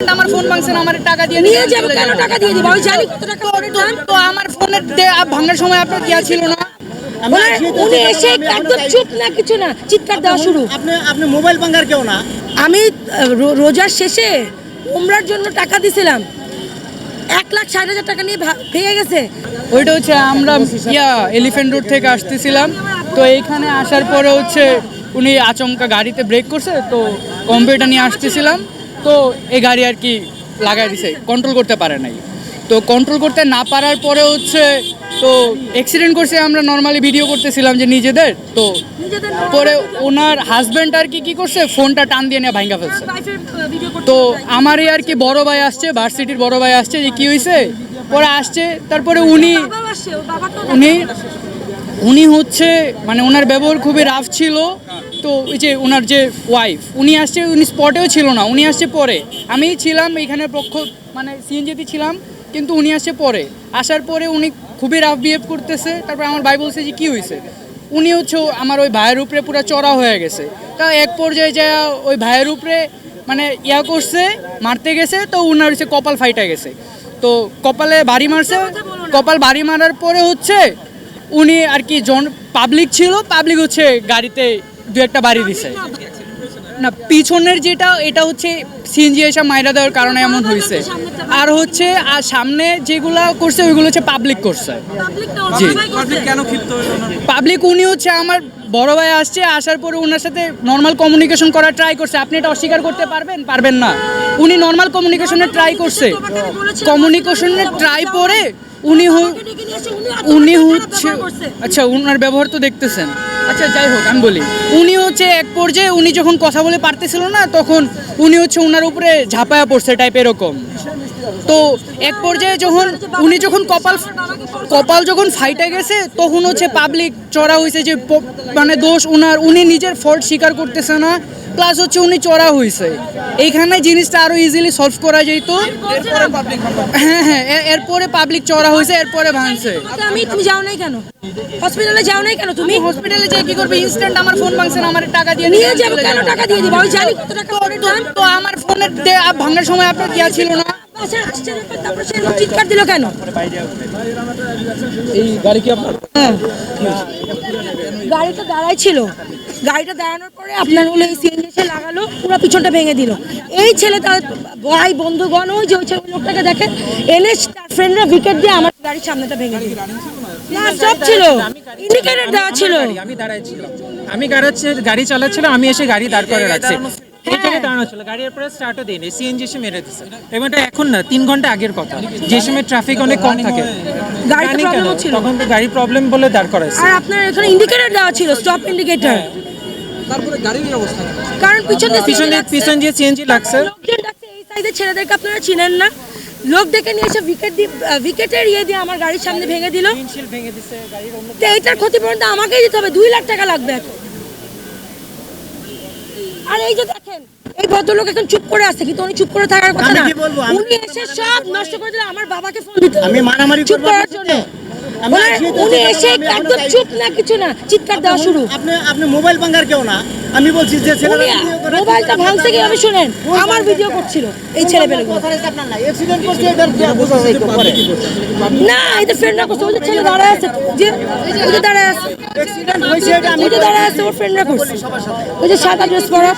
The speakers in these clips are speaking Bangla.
আমার ফোন ভাঙছে না আমার টাকা দিয়ে নিয়ে যাব কেন টাকা দিয়ে দিব? আমি জানি কত টাকা তো আমার ফোনের ভাঙার সময় আপনার দেওয়া ছিল না। উনি এসে একদম চুপ না কিছু না চিৎকার দেওয়া শুরু। আপনি আপনি মোবাইল বাঙ্গার কেউ না। আমি রোজার শেষে উমরার জন্য টাকা দিছিলাম। এক লাখ ষাট হাজার টাকা নিয়ে ভা- ভেঙে গেছে। ওইটা হচ্ছে আমরা ইয়া এলিফেন্ট রোড থেকে আসতেছিলাম। তো এইখানে আসার পরে হচ্ছে উনি আচমকা গাড়িতে ব্রেক করছে তো কম্পিউটার নিয়ে আসতেছিলাম। তো এই গাড়ি আর কি লাগাই দিছে কন্ট্রোল করতে পারে নাই। তো কন্ট্রোল করতে না পারার পরে হচ্ছে তো অ্যাক্সিডেন্ট করছে আমরা নর্মালি ভিডিও করতেছিলাম যে নিজেদের তো পরে ওনার হাজব্যান্ড আর কি কি করছে? ফোনটা টান দিয়ে নিয়ে ভাঙ্গা ফেলছে। তো আমারই আর কি বড় ভাই আসছে ভার্সিটির বড় ভাই আসছে যে কি হয়েছে পরে আসছে তারপরে উনি উনি উনি হচ্ছে মানে ওনার ব্যবহার খুবই রাফ ছিল তো ওই যে ওনার যে ওয়াইফ উনি আসছে উনি স্পটেও ছিল না উনি আসছে পরে। আমি ছিলাম এখানে পক্ষ মানে সিএনজিতে ছিলাম কিন্তু উনি আসছে পরে। আসার পরে উনি খুবই রাফ বিহেভ করতেছে তারপর আমার ভাই বলছে যে কী হয়েছে উনি হচ্ছে আমার ওই ভাইয়ের উপরে পুরো চড়া হয়ে গেছে। তা এক পর্যায়ে যা ওই ভাইয়ের উপরে মানে ইয়া করছে মারতে গেছে তো উনার হচ্ছে কপাল ফাইটা গেছে। তো কপালে বাড়ি মারছে কপাল বাড়ি মারার পরে হচ্ছে উনি আর কি জন পাবলিক ছিল পাবলিক হচ্ছে গাড়িতে দু একটা বাড়ি দিছে। না পিছনের যেটা এটা হচ্ছে সিএনজি এসে মাইরা দেওয়ার কারণে এমন হয়েছে আর হচ্ছে আর সামনে যেগুলা করছে ওইগুলো হচ্ছে পাবলিক করছে। জি। পাবলিক উনি হচ্ছে আমার বড় ভাই আসছে আসার পরে ওনার সাথে নর্মাল কমিউনিকেশন করার ট্রাই করছে। আপনি এটা অস্বীকার করতে পারবেন? পারবেন না। উনি নর্মাল কমিউনিকেশনের ট্রাই করছে। কমিউনিকেশনের ট্রাই করে উনি উনি হচ্ছে আচ্ছা উনার ব্যবহার তো দেখতেছেন। আচ্ছা যাই হোক আমি বলি। উনি হচ্ছে এক পর্যায়ে উনি যখন কথা বলে পারতেছিল না তখন উনি হচ্ছে উনার উপরে ঝাঁপায়া পড়ছে টাইপ এরকম। তো এক পর্যায়ে যখন উনি যখন কপাল কপাল যখন ফাইটে গেছে তখন হচ্ছে পাবলিক চড়া হয়েছে যে মানে দোষ উনার উনি নিজের ফল্ট স্বীকার করতেছে না প্লাস হচ্ছে উনি চড়া হয়েছে এইখানে জিনিসটা আরও ইজিলি সলভ করা যেত হ্যাঁ হ্যাঁ এরপরে পাবলিক চড়া হয়েছে এরপরে ভাঙছে। আমি তুমি যাও নাই কেন? হসপিটালে যাও নাই কেন তুমি? তুমি হসপিটালে যাই কি করবে? ইনস্ট্যান্ট আমার ফোন ভাঙছে না আমার টাকা দিয়ে নিয়ে যাব কেন? টাকা দিয়ে দিব। আমি জানি কত টাকা তো আমার ফোনের ভাঙার সময় আপনার দেওয়া ছিল না। চিৎকার দিল কেন? এই গাড়ি কি আপনার? গাড়িটা দাঁড়াই ছিল। গাড়িটা দাঁড়ানোর পরে আপনার হলো এই সিএনজি লাগালো পুরো পিছনটা ভেঙে দিল। এই ছেলে তার ভাই বন্ধুগণ ওই যে ওই ছেলে লোকটাকে দেখে এনে তার ফ্রেন্ডরা উইকেট দিয়ে আমার গাড়ির সামনেটা ভেঙে দিল। না সব ছিল। ইন্ডিকেটর দেওয়া ছিল। আমি আমি গাড়ি চালাচ্ছিলাম আমি এসে গাড়ি দাঁড় করে রাখছি। এই জায়গায় দাঁড়ানো ছিল গাড়ির পরে স্টার্টও সিএনজি এসে মেরে দিচ্ছে এবং এটা এখন না তিন ঘণ্টা আগের কথা। যে সময় ট্রাফিক অনেক কম থাকে। ছিল। তখন তো গাড়ি প্রবলেম বলে দাঁড় করাইছে আর আপনার এখানে ইন্ডিকেটর দেওয়া ছিল স্টপ ইন্ডিকেটর তারপরে গাড়ির অবস্থা? কারণ পিছনে পিছন দিয়ে পিছন দিয়ে সিএনজি লাগছে। লোকজন ডাকছে এই সাইডে ছেলেদেরকে আপনারা চিনেন না। লোক ডেকে নিয়ে এসে উইকেট দিয়ে উইকেটের ইয়ে দিয়ে আমার গাড়ির সামনে ভেঙে দিল। তো এইটার ক্ষতিপূরণ তো আমাকেই দিতে হবে দুই লাখ টাকা লাগবে এখন। আর এই যে এই ভদ্রলোক এখন চুপ করে আছে কিন্তু উনি চুপ করে থাকার কথা না। উনি এসে সব নষ্ট করে দিলে আমার বাবাকে ফোন দিতে। আমি মারামারি চুপ করার জন্য। তো উনি এসে একদম চুপ না কিছু না চিৎকার দেওয়া শুরু। আপনি আপনি মোবাইল বাঙ্গার কেউ না। আমি বলছি যে ছেলেরা মোবাইলটা ভাঙছে কি আমি শুনেন আমার ভিডিও করছিল এই ছেলেপেলেগুলো যাইতো পরে। না এদের ফ্রেন্ডরা করছে ওই ছেলে দাঁড়ায় আছে যে ওই যে দাঁড়ায় আছে। এটা আমি ওই যে দাঁড়ায় আছে ওর ফ্রেন্ডরা করছে। ওই যে সাদা ড্রেস পরা।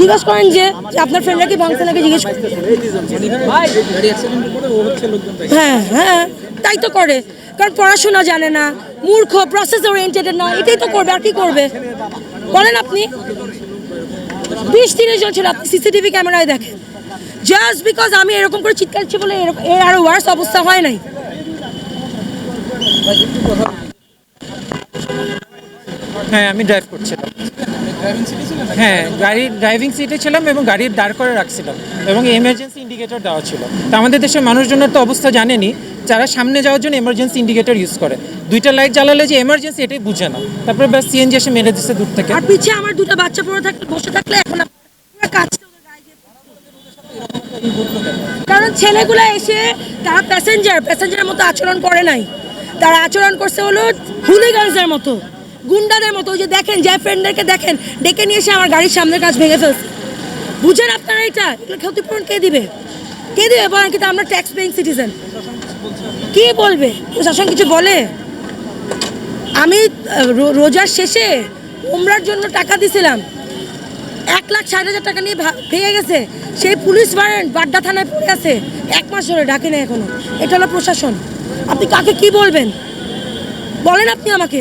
জিজ্ঞেস করেন যে আপনার ফ্রেন্ডরা কি ভাঙছে নাকি জিজ্ঞেস করেন। হ্যাঁ হ্যাঁ। তাই তো করে, কারণ পড়াশোনা জানে না, মূর্খ প্রসেস ওরিয়েন্টেড না, এটাই তো করবে, আর কি করবে? বলেন আপনি। বিশ তিরিশ জন ছিল, আপনি সিসিটিভি ক্যামেরায় দেখেন। জাস্ট বিকজ আমি এরকম করে চিৎকার দিচ্ছি বলে এর আরও ওয়ার্স অবস্থা হয় নাই। হ্যাঁ আমি ড্রাইভ করছিলাম। হ্যাঁ গাড়ির ড্রাইভিং সিটে ছিলাম এবং গাড়ির দাঁড় করে রাখছিলাম এবং এমার্জেন্সি ইন্ডিকেটর দেওয়া ছিল। তো আমাদের দেশের মানুষজনের তো অবস্থা জানেনি যারা সামনে যাওয়ার জন্য এমার্জেন্সি ইন্ডিকেটর ইউজ করে। দুইটা লাইট জ্বালালে যে এমার্জেন্সি এটাই বুঝে না। তারপরে ব্যাস সিএনজি এসে মেরে দিচ্ছে দূর থেকে। আর পিছে আমার দুটো বাচ্চা পড়ে থাকলে, বসে থাকলে এখন পড়তো। কারণ ছেলেগুলো এসে, তারা প্যাসেঞ্জার প্যাসেঞ্জারের মতো আচরণ করে নাই। তারা আচরণ করছে হলো হুলিগানসের মতো, গুন্ডাদের মতো। যে দেখেন, যে ফ্রেন্ডদেরকে দেখেন, ডেকে নিয়ে এসে আমার গাড়ির সামনের কাজ ভেঙে ফেলছে। বুঝেন আপনারা এটা? এগুলো ক্ষতিপূরণ কে দিবে? কে দিবে? বলেন কিন্তু আমরা ট্যাক্স পেইং সিটিজেন কে বলবে? প্রশাসন কিছু বলে? আমি রোজার শেষে উমরার জন্য টাকা দিছিলাম। এক লাখ ষাট হাজার টাকা নিয়ে ভেঙে গেছে। সেই পুলিশ ওয়ারেন্ট বাড্ডা থানায় পড়ে আছে। এক মাস ধরে ডাকে না এখনও। এটা হলো প্রশাসন। আপনি কাকে কি বলবেন? বলেন আপনি আমাকে।